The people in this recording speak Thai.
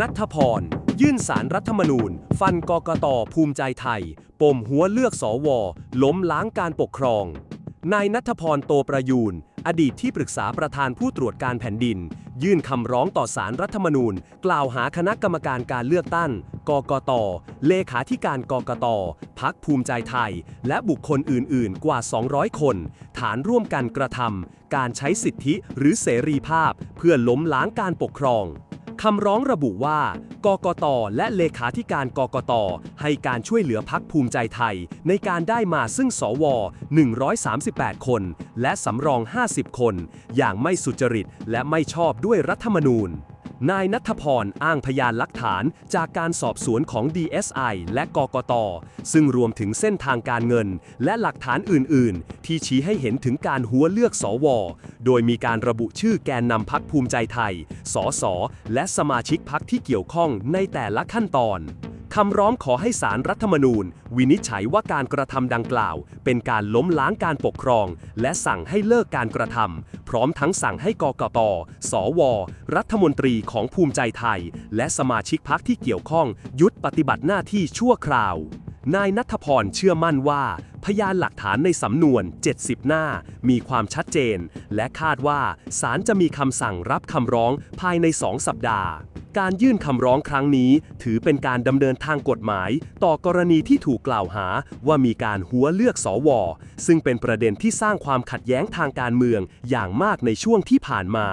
นัทพร ยื่นสารรัฐธรรมนูญ ฟันกกตภูมิใจไทย ปมหัวเลือกสอวอล้มล้างการปกครอง นายนัทพรโตประยูน อดีตที่ปรึกษาประธานผู้ตรวจการแผ่นดิน ยื่นคำร้องต่อสารรัฐธรรมนูญ กล่าวหาคณะกรรมการการเลือกตั้ง กกต เลขาธิการกกต พักภูมิใจไทย และบุคคลอื่น ๆ กว่า 200 คน ฐานร่วมกันกระทำการใช้สิทธิหรือเสรีภาพ เพื่อล้มล้างการปกครอง คำร้องระบุว่า กกต และเลขาธิการกกต ให้การช่วยเหลือพักภูมิใจไทย ในการได้มาซึ่งสว 138 คน และสำรอง 50 คน อย่างไม่สุจริตและไม่ชอบด้วยรัฐธรรมนูญ นายนัทพรอ้างพยานหลักฐานจากการสอบสวนของ DSI และกกต ซึ่งรวมถึงเส้นทางการเงิน และหลักฐานอื่น ๆ ที่ชี้ให้เห็นถึงการหัวเลือกสว โดยมีการระบุชื่อแกนนำพักภูมิใจไทย สส และสมาชิกพักที่เกี่ยวข้องในแต่ละขั้นตอน คำร้องขอให้สารรัฐธรรมนูญ วินิจฉัยว่าการกระทำดังกล่าว เป็นการล้มล้างการปกครอง และสั่งให้เลิกการกระทำพร้อมทั้งสั่งให้กกตสว รัฐมนตรีของภูมิใจไทย และสมาชิกพักที่เกี่ยวข้อง ยุดปฏิบัติหน้าที่ชั่วคราว นายนัทพรเชื่อมั่นว่า พยานหลักฐานในสำนวน 70 หน้า มีความชัดเจน และคาดว่าศาลจะมีคำสั่งรับคำร้องภายใน 2 สัปดาห์ การยื่นคำร้องครั้งนี้ ถือเป็นการดำเนินทางกฎหมาย ต่อกรณีที่ถูกกล่าวหาว่ามีการหัวเลือกสวอซึ่งเป็นประเด็นที่สร้างความขัดแย้งทางการเมืองอย่างมากในช่วงที่ผ่านมา